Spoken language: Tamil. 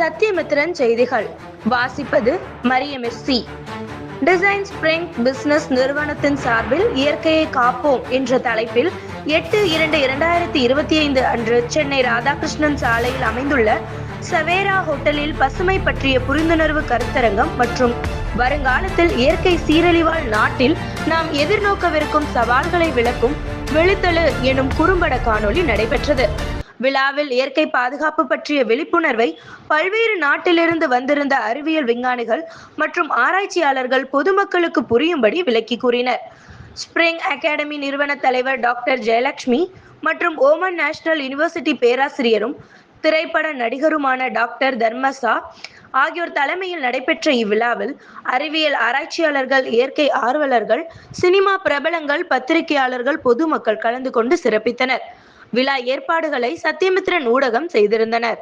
சத்யமித்ரன் செய்திகள். வாசிப்பது Mariam C. Design spring business நிறுவனத்தின் சார்பில் இயற்கையை காப்போம் என்ற தலைப்பில் எட்டு இரண்டு இரண்டாயிரத்தி இருபத்தி ஐந்து அன்று சென்னை ராதாகிருஷ்ணன் சாலையில் அமைந்துள்ள சவேரா ஹோட்டலில் பசுமை பற்றிய புரிந்துணர்வு கருத்தரங்கம் மற்றும் வருங்காலத்தில் இயற்கை சீரழிவால் நாட்டில் நாம் எதிர்நோக்கவிருக்கும் சவால்களை விளக்கும் வெளித்தளு எனும் குறும்பட காணொளி நடைபெற்றது. விழாவில் இயற்கை பாதுகாப்பு பற்றிய விழிப்புணர்வை பல்வேறு நாட்டிலிருந்து வந்திருந்த அறிவியல் விஞ்ஞானிகள் மற்றும் ஆராய்ச்சியாளர்கள் பொதுமக்களுக்கு புரியும்படி விளக்கி கூறினர். ஸ்பிரிங் அகாடமி நிறுவன தலைவர் டாக்டர் ஜெயலட்சுமி மற்றும் ஓமன் நேஷனல் யுனிவர்சிட்டி பேராசிரியரும் திரைப்பட நடிகருமான டாக்டர் தர்மசா ஆகியோர் தலைமையில் நடைபெற்ற இவ்விழாவில் அறிவியல் ஆராய்ச்சியாளர்கள் இயற்கை ஆர்வலர்கள் சினிமா பிரபலங்கள் பத்திரிகையாளர்கள் பொதுமக்கள் கலந்து கொண்டு சிறப்பித்தனர். விழா ஏற்பாடுகளை சத்யமித்ரன் ஊடகம் செய்திருந்தனர்.